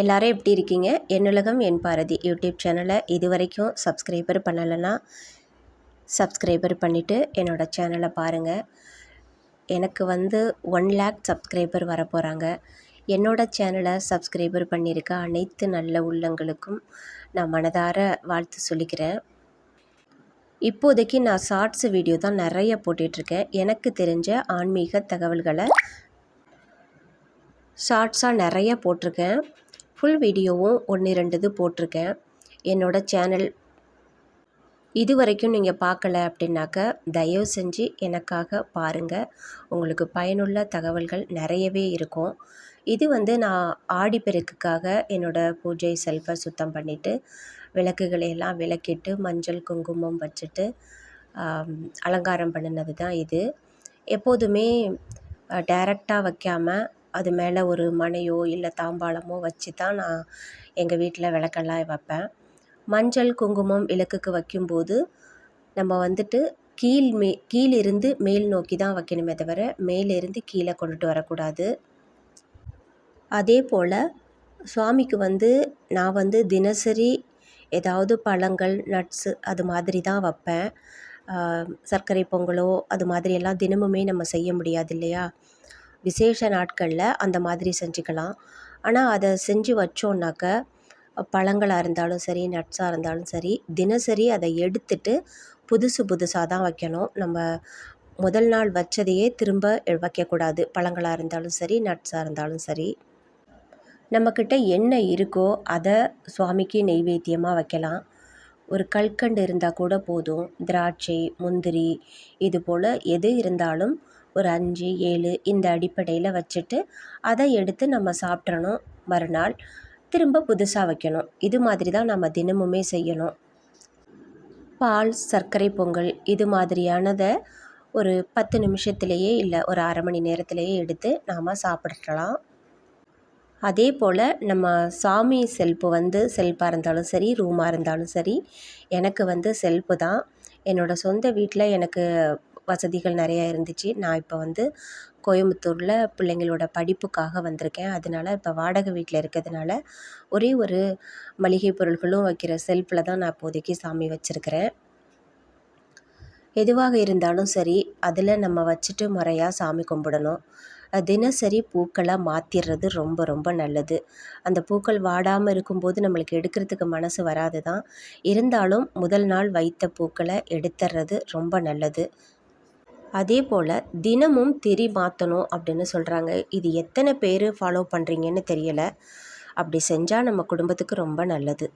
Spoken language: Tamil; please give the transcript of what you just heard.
எல்லாரும் எப்படி இருக்கீங்க? என்னுலகம் என் பாரதி யூடியூப் சேனலை இது வரைக்கும் சப்ஸ்கிரைபர் பண்ணலைன்னா சப்ஸ்கிரைபர் பண்ணிவிட்டு என்னோடய சேனலை பாருங்கள் எனக்கு வந்து ஒன் லேக் சப்ஸ்கிரைபர் வர போகிறாங்க என்னோடய சேனலை சப்ஸ்கிரைபர் பண்ணியிருக்க அனைத்து நல்ல உள்ளங்களுக்கும் நான் மனதார வாழ்த்து சொல்லிக்கிறேன். இப்போதைக்கு நான் ஷார்ட்ஸ் வீடியோ தான் நிறைய போட்டுட்ருக்கேன். எனக்கு தெரிஞ்ச ஆன்மீக தகவல்களை ஷார்ட்ஸாக நிறைய போட்டிருக்கேன். ஃபுல் வீடியோவும் ஒன்று ரெண்டு போட்டிருக்கேன். என்னோடய சேனல் இது வரைக்கும் நீங்கள் பார்க்கல அப்படின்னாக்க தயவு செஞ்சு எனக்காக பாருங்கள் உங்களுக்கு பயனுள்ள தகவல்கள் நிறையவே இருக்கும். இது வந்து நான் ஆடிப்பெருக்குக்காக என்னோடய பூஜை செல்ஃபை சுத்தம் பண்ணிவிட்டு விளக்குகளை எல்லாம் விளக்கிட்டு மஞ்சள் குங்குமம் வச்சுட்டு அலங்காரம் பண்ணினது தான் இது. எப்போதுமே டைரெக்டாக வைக்காமல் அது மேலே ஒரு மனையோ இல்லை தாம்பாளமோ வச்சு தான் நான் எங்கள் வீட்டில் விளக்கெல்லாம் வைப்பேன். மஞ்சள் குங்குமம் விளக்குக்கு வைக்கும்போது நம்ம வந்துட்டு கீழ் மே கீழிருந்து மேல் நோக்கி தான் வைக்கணுமே தவிர மேலிருந்து கீழே கொண்டுட்டு வரக்கூடாது. அதே போல் சுவாமிக்கு வந்து நான் வந்து தினசரி ஏதாவது பழங்கள் நட்ஸு அது மாதிரி தான் வைப்பேன். சர்க்கரை பொங்கலோ அது மாதிரியெல்லாம் தினமுமே நம்ம செய்ய முடியாது இல்லையா? விசேஷ நாட்களில் அந்த மாதிரி செஞ்சுக்கலாம். ஆனால் அதை செஞ்சு வச்சோன்னாக்க பழங்களாக இருந்தாலும் சரி நட்ஸாக இருந்தாலும் சரி தினசரி அதை எடுத்துட்டு புதுசு புதுசாக தான் வைக்கணும். நம்ம முதல் நாள் வச்சதையே திரும்ப வைக்கக்கூடாது. பழங்களாக இருந்தாலும் சரி நட்ஸாக இருந்தாலும் சரி. நம்மக்கிட்ட என்ன இருக்கோ அதை சுவாமிக்கு நெய்வேத்தியமாக வைக்கலாம். ஒரு கல்கண்டு இருந்தால் கூட போதும். திராட்சை முந்திரி இது போல் எது இருந்தாலும் ஒரு அஞ்சு ஏழு இந்த அடிப்படையில் வச்சுட்டு அதை எடுத்து நம்ம சாப்பிட்றணும் மறுநாள் திரும்ப புதுசாக வைக்கணும். இது மாதிரி தான் நம்ம தினமுமே செய்யணும். பால் சர்க்கரை பொங்கல் இது மாதிரியானதை ஒரு பத்து நிமிஷத்துலேயே இல்லை ஒரு அரை மணி நேரத்திலேயே எடுத்து நாம் சாப்பிட்றலாம் அதே போல் நம்ம சாமி செல்ப்பு வந்து செல்ஃபாக இருந்தாலும் சரி ரூமாக இருந்தாலும் சரி எனக்கு வந்து செல்ப்பு தான். என்னோடய சொந்த வீட்டில் எனக்கு வசதிகள் நிறையா இருந்துச்சு. நான் இப்போ வந்து கோயம்புத்தூரில் பிள்ளைங்களோட படிப்புக்காக வந்திருக்கேன். அதனால இப்போ வாடகை வீட்டில் இருக்கிறதுனால ஒரே ஒரு மளிகை பொருட்களும் வைக்கிற செல்ஃபில் தான் நான் இப்போதைக்கு சாமி வச்சுருக்கிறேன். எதுவாக இருந்தாலும் சரி அதில் நம்ம வச்சுட்டு முறையாக சாமி கும்பிடணும். தினசரி பூக்களை மாற்றிடுறது ரொம்ப ரொம்ப நல்லது. அந்த பூக்கள் வாடாமல் இருக்கும்போது நம்மளுக்கு எடுக்கிறதுக்கு மனசு வராது தான் இருந்தாலும் முதல் நாள் வைத்த பூக்களை எடுத்துடுறது ரொம்ப நல்லது. அதே போல் தினமும் திரி மாற்றணும் அப்படின்னு சொல்கிறாங்க இது எத்தனை பேர் ஃபாலோ பண்ணுறீங்கன்னு தெரியலை. அப்படி செஞ்சால் நம்ம குடும்பத்துக்கு ரொம்ப நல்லது.